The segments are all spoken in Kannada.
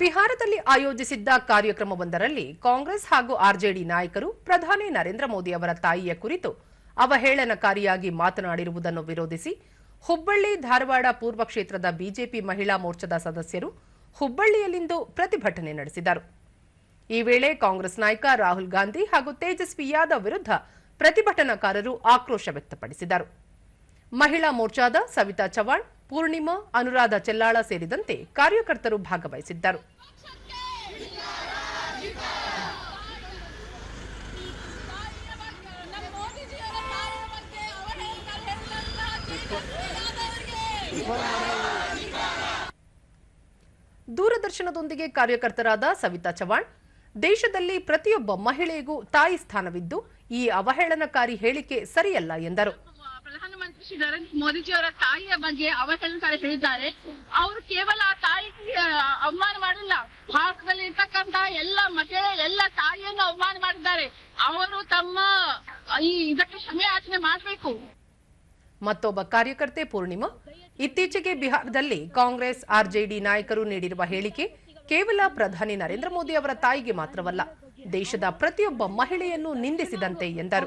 ಬಿಹಾರದಲ್ಲಿ ಆಯೋಜಿಸಿದ್ದ ಕಾರ್ಯಕ್ರಮವೊಂದರಲ್ಲಿ ಕಾಂಗ್ರೆಸ್ ಹಾಗೂ ಆರ್ಜೆಡಿ ನಾಯಕರು ಪ್ರಧಾನಿ ನರೇಂದ್ರ ಮೋದಿ ಅವರ ತಾಯಿಯ ಕುರಿತು ಅವಹೇಳನಕಾರಿಯಾಗಿ ಮಾತನಾಡಿರುವುದನ್ನು ವಿರೋಧಿಸಿ ಹುಬ್ಬಳ್ಳಿ, ಧಾರವಾಡ ಪೂರ್ವ ಕ್ಷೇತ್ರದ ಬಿಜೆಪಿ ಮಹಿಳಾ ಮೋರ್ಚಾದ ಸದಸ್ಯರು ಹುಬ್ಬಳ್ಳಿಯಲ್ಲಿಂದು ಪ್ರತಿಭಟನೆ ನಡೆಸಿದರು. ಈ ವೇಳೆ ಕಾಂಗ್ರೆಸ್ ನಾಯಕ ರಾಹುಲ್ ಗಾಂಧಿ ಹಾಗೂ ತೇಜಸ್ವಿ ಯಾದವ್ ವಿರುದ್ಧ ಪ್ರತಿಭಟನಾಕಾರರು ಆಕ್ರೋಶ ವ್ಯಕ್ತಪಡಿಸಿದರು. ಮಹಿಳಾ ಮೋರ್ಚಾದ ಸವಿತಾ ಚವಾಣ್ ಪೂರ್ಣಿಮಾ, ಅನುರಾಧ ಚೆಲ್ಲಾಳ ಸೇರಿದಂತೆ ಕಾರ್ಯಕರ್ತರು ಭಾಗವಹಿಸಿದ್ದರು. ದೂರದರ್ಶನದೊಂದಿಗೆ ಕಾರ್ಯಕರ್ತರಾದ ಸವಿತಾ ಚವಾಣ್ ದೇಶದಲ್ಲಿ ಪ್ರತಿಯೊಬ್ಬ ಮಹಿಳೆಗೂ ತಾಯಿ ಸ್ಥಾನವಿದ್ದು ಈ ಅವಹೇಳನಕಾರಿ ಹೇಳಿಕೆ ಸರಿಯಲ್ಲ ಎಂದರು. ಶ್ರೀ ನರೇಂದ್ರ ಮೋದಿಜಿಯವರ ತಾಯಿಯ ಬಗ್ಗೆ ಅವಹೇಳನಕಾರಿ ಹೇಳಿದ್ದಾರೆ. ಅವರು ಕೇವಲ ಆ ತಾಯಿ ಅವಮಾನ ಮಾಡಿಲ್ಲ. ಭಾರತದಲ್ಲಿ ಇರ್ತಕ್ಕಂತ ಎಲ್ಲ ಮಹಿಳೆ, ಎಲ್ಲ ತಾಯಿಯನ್ನು ಅವಮಾನ ಮಾಡಿದ್ದಾರೆ. ಅವರು ತಮ್ಮ, ಈ ಇದಕ್ಕೆ ಕ್ಷಮೆ ಯಾಚನೆ ಮಾಡಬೇಕು. ಮತ್ತೊಬ್ಬ ಕಾರ್ಯಕರ್ತೆ ಪೂರ್ಣಿಮಾ. ಇತ್ತೀಚೆಗೆ ಬಿಹಾರದಲ್ಲಿ ಕಾಂಗ್ರೆಸ್, ಆರ್ಜೆಡಿ ನಾಯಕರು ನೀಡಿರುವ ಹೇಳಿಕೆ ಕೇವಲ ಪ್ರಧಾನಿ ನರೇಂದ್ರ ಮೋದಿ ಅವರ ತಾಯಿಗೆ ಮಾತ್ರವಲ್ಲ ದೇಶದ ಪ್ರತಿಯೊಬ್ಬ ಮಹಿಳೆಯನ್ನು ನಿಂದಿಸಿದಂತೆ ಎಂದರು.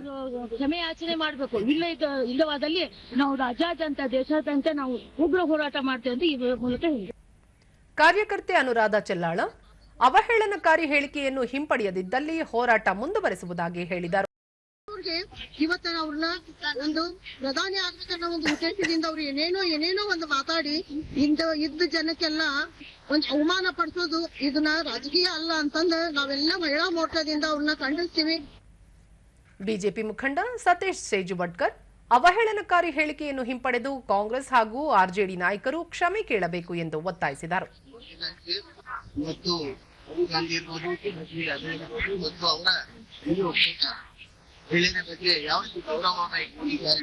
ಕ್ಷಮೆ ಯಾಚನೆ ಮಾಡಬೇಕು. ಇಲ್ಲ ಇಲ್ಲವಾದಲ್ಲಿ ನಾವು ರಾಜ್ಯಾದ್ಯಂತ ದೇಶಾದ್ಯಂತ ನಾವು ಉಗ್ರ ಹೋರಾಟ ಮಾಡ್ತೇವೆ ಅಂತ ಈ ಮೂಲಕ ಹೇಳಿ ಕಾರ್ಯಕರ್ತೆ ಅನುರಾಧ ಚೆಲ್ಲಾಳ ಅವಹೇಳನಕಾರಿ ಹೇಳಿಕೆಯನ್ನು ಹಿಂಪಡೆಯದಿದ್ದಲ್ಲಿ ಹೋರಾಟ ಮುಂದುವರೆಸುವುದಾಗಿ ಹೇಳಿದರು. ಇವತ್ತ ಅವ್ರನ್ನ ಒಂದು ಪ್ರಧಾನಿ ಆಗ್ಬೇಕನ್ನೋ ಒಂದು ಉದ್ದೇಶದಿಂದ ಅವ್ರು ಏನೇನೋ ಏನೇನೋ ಒಂದು ಮಾತಾಡಿ ಇಂದ ಇದ್ದ ಜನಕ್ಕೆಲ್ಲ ಒಂದ್ ಅವಮಾನ ಪಡಿಸೋದು ಇದನ್ನ ರಾಜಕೀಯ ಅಲ್ಲ ಅಂತಂದ ನಾವೆಲ್ಲ ಮಹಿಳಾ ಮೋರ್ಚಾದಿಂದ ಅವ್ರನ್ನ ಖಂಡಿಸ್ತೀವಿ. ಬಿಜೆಪಿ ಮುಖಂಡ ಸತೀಶ್ ಸೇಜುವಡ್ಕರ್ ಅವಹೇಳನಕಾರಿ ಹೇಳಿಕೆಯನ್ನು ಹಿಂಪಡೆದು ಕಾಂಗ್ರೆಸ್ ಹಾಗೂ ಆರ್ಜೆಡಿ ನಾಯಕರು ಕ್ಷಮೆ ಕೇಳಬೇಕು ಎಂದು ಒತ್ತಾಯಿಸಿದರು. ಮತ್ತು ಅವರ ಹೇಳಿದ ಬಗ್ಗೆ ಯಾವ ರೀತಿ ಗೌರವವನ್ನ ಇಟ್ಟಿದ್ದಾರೆ